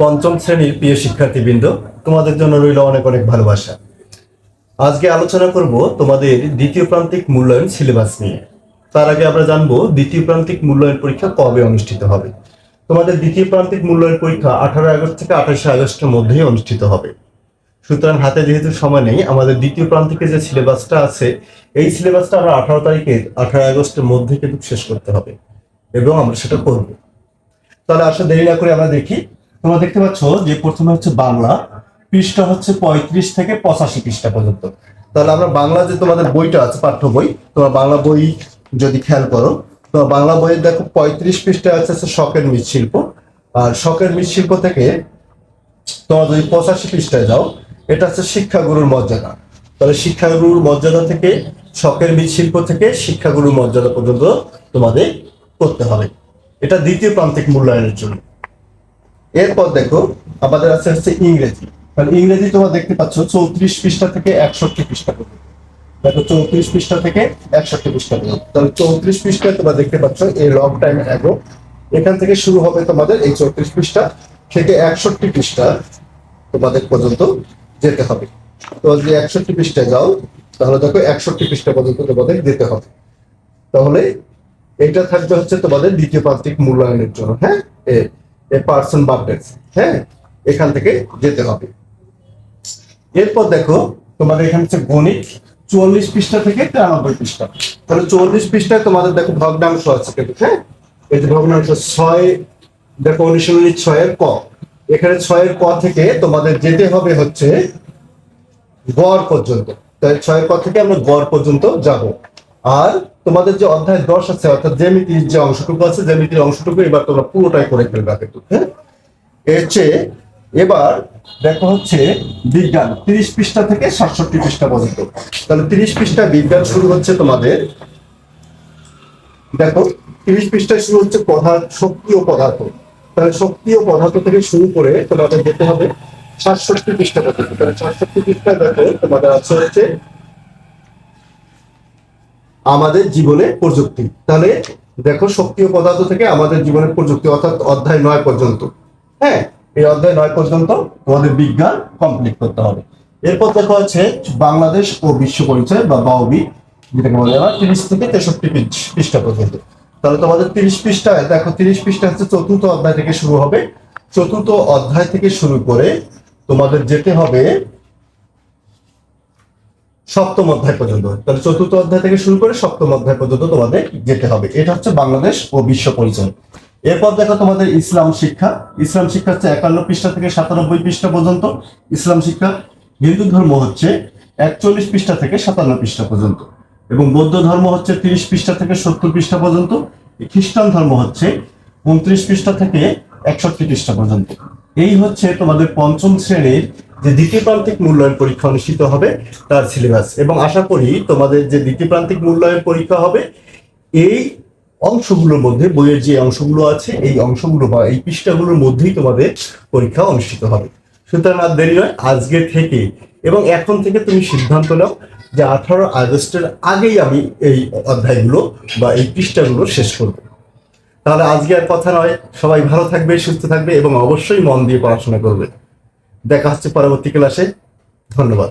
পঞ্চম শ্রেণির প্রিয় শিক্ষার্থীবৃন্দ, তোমাদের জন্য রইল অনেক অনেক ভালোবাসা। আজকে আলোচনা করব তোমাদের দ্বিতীয় প্রান্তিক মূল্যায়ন সিলেবাস নিয়ে। তার আগে আমরা জানব দ্বিতীয় প্রান্তিক মূল্যায়ন পরীক্ষা কবে অনুষ্ঠিত হবে। তোমাদের দ্বিতীয় প্রান্তিক মূল্যায়ন পরীক্ষা আঠারো আগস্ট থেকে আঠাশে আগস্টের মধ্যেই অনুষ্ঠিত হবে। সুতরাং হাতে যেহেতু সময় নেই, আমাদের দ্বিতীয় প্রান্তিকে যে সিলেবাসটা আছে, এই সিলেবাসটা আমরা আঠারো তারিখে আঠারো আগস্টের মধ্যে কিন্তু শেষ করতে হবে এবং আমরা সেটা করব। তাহলে আসলে দেরি না করে আমরা দেখি তোমরা দেখতে পাচ্ছ যে প্রথমে হচ্ছে বাংলা, পৃষ্ঠা হচ্ছে পঁয়ত্রিশ থেকে পঁচাশি পৃষ্ঠা পর্যন্ত। তাহলে আমরা বাংলা যে তোমাদের বইটা আছে, পাঠ্য বই, তোমার বাংলা বই যদি খেয়াল করো, তোমার বাংলা বইয়ের দেখো পঁয়ত্রিশ পৃষ্ঠায় আছে হচ্ছে শখের মৃৎশিল্প আর শখের মৃৎশিল্প থেকে তোমার যদি পঁচাশি পৃষ্ঠায় যাও, এটা হচ্ছে শিক্ষাগুরুর মর্যাদা। তাহলে শিক্ষাগুরুর মর্যাদা থেকে, শখের মৃৎশিল্প থেকে শিক্ষাগুরুর মর্যাদা পর্যন্ত তোমাদের করতে হবে। এটা দ্বিতীয় প্রান্তিক মূল্যায়নের জন্য। এরপর দেখো, আমাদের আছে হচ্ছে ইংরেজি। তাহলে ইংরেজি তোমরা দেখতে পাচ্ছ, চৌত্রিশ পৃষ্ঠা থেকে একষট্টি পৃষ্ঠা পর্যন্ত। দেখো, চৌত্রিশ পৃষ্ঠা থেকে একষট্টি পৃষ্ঠা পর্যন্ত। তাহলে চৌত্রিশ পৃষ্ঠায় তোমরা দেখতে পাচ্ছ, এই লং টাইম অ্যাগো এখান থেকে শুরু হবে তোমাদের এই চৌত্রিশ পৃষ্ঠা থেকে একষট্টি পৃষ্ঠা তোমাদের পর্যন্ত যেতে হবে। তো যদি একষট্টি পৃষ্ঠায় যাও, তাহলে দেখো একষট্টি পৃষ্ঠা পর্যন্ত তোমাদের যেতে হবে। তাহলে এটা থাকবে হচ্ছে তোমাদের দ্বিতীয় প্রান্তিক মূল্যায়নের জন্য হ্যাঁ? পার্সন বার্থডেস হ্যাঁ? এখান থেকে যেতে হবে। এরপর দেখো, তোমাদের এখানে হচ্ছে গণিত, চুয়াল্লিশ পৃষ্ঠা থেকে তিরানব্বই পৃষ্ঠা। তাহলে চুয়াল্লিশ পৃষ্ঠায় তোমাদের দেখো ভগ্নাংশ আছে কিন্তু হ্যাঁ? এই যে ভগ্নাংশ ছয়, দেখো অনুশীলনী ছয়ের ক। এখানে ছয়ের ক থেকে তোমাদের যেতে হবে হচ্ছে গড় পর্যন্ত। তাই ছয়ের ক থেকে আমরা গড় পর্যন্ত যাব। আর তোমাদের যে অধ্যায় দশ আছে, অর্থাৎ জ্যামিতির যে অংশটুকু আছে, জ্যামিতির অংশটুকু এবার তোমরা পুরোটাই করে ফেলবে কিন্তু হ্যাঁ? এর চেয়ে এবার দেখো হচ্ছে বিজ্ঞান, তিরিশ পৃষ্ঠা থেকে সাতষট্টি পৃষ্ঠা পর্যন্ত। তাহলে তিরিশ পৃষ্ঠা বিজ্ঞান শুরু হচ্ছে তোমাদের, দেখো, তিরিশ পৃষ্ঠায় শুরু হচ্ছে পদার্থ শক্তি ও পদার্থ। তাহলে শক্তি ও পদার্থ থেকে শুরু করে তোমাদের যেতে হবে সাতষট্টি পৃষ্ঠা পর্যন্ত। সাতষট্টি পৃষ্ঠা দেখো, তোমাদের আছে হচ্ছে আমাদের জীবনে প্রযুক্তি। তাহলে দেখো ও পদার্থ থেকে আমাদের জীবনের প্রযুক্তি, অর্থাৎ অধ্যায় নয় পর্যন্ত। হ্যাঁ এই অধ্যায় নয় পর্যন্ত তোমাদের বিজ্ঞান কমপ্লিট করতে হবে। এরপর দেখো হচ্ছে বাংলাদেশ ও বিশ্ব পরিচয়, বা বাউবি, যেটাকে বলা হয় তিরিশ থেকে তেষট্টি পৃষ্ঠা পর্যন্ত। তাহলে তোমাদের তিরিশ পৃষ্ঠায়, দেখো তিরিশ পৃষ্ঠা হচ্ছে চতুর্থ অধ্যায় থেকে শুরু হবে। চতুর্থ অধ্যায় থেকে শুরু করে তোমাদের যেতে হবে সপ্তম অধ্যায় পর্যন্ত। তাহলে চতুর্থ অধ্যায় থেকে শুরু করে সপ্তম অধ্যায় পর্যন্ত তোমাদের যেতে হবে। এটা হচ্ছে বাংলাদেশ ও বিশ্ব পরিচয়। এরপর দেখো তোমাদের ইসলাম শিক্ষা। ইসলাম শিক্ষা হচ্ছে একান্ন পৃষ্ঠা থেকে সাতানব্বই পৃষ্ঠা পর্যন্ত। ইসলাম শিক্ষা হিন্দু ধর্ম হচ্ছে একচল্লিশ পৃষ্ঠা থেকে সাতান্ন পৃষ্ঠা পর্যন্ত। এবং বৌদ্ধ ধর্ম হচ্ছে তিরিশ পৃষ্ঠা থেকে সত্তর পৃষ্ঠা পর্যন্ত। খ্রিস্টান ধর্ম হচ্ছে উনত্রিশ পৃষ্ঠা থেকে একষট্টি পৃষ্ঠা পর্যন্ত। এই হচ্ছে তোমাদের পঞ্চম শ্রেণির যে দ্বিতীয় প্রান্তিক মূল্যায়ন পরীক্ষা অনুষ্ঠিত হবে তার সিলেবাস এবং আশা করি তোমাদের যে দ্বিতীয় প্রান্তিক মূল্যায়ন পরীক্ষা হবে, এই অংশগুলোর মধ্যে, বইয়ের যে অংশগুলো আছে, এই অংশগুলো বা এই পৃষ্ঠাগুলোর মধ্যেই তোমাদের পরীক্ষা অনুষ্ঠিত হবে। সুতরাং আর দেরি নয়, আজকে থেকে এবং এখন থেকে তুমি সিদ্ধান্ত নাও যে আঠারো আগস্টের আগেই আমি এই অধ্যায়গুলো বা এই পৃষ্ঠাগুলো শেষ করব। তাহলে আজকে আর কথা নয়, সবাই ভালো থাকবে, সুস্থ থাকবে এবং অবশ্যই মন দিয়ে পড়াশোনা করবে। দেখা হচ্ছে পরবর্তী ক্লাসে। ধন্যবাদ।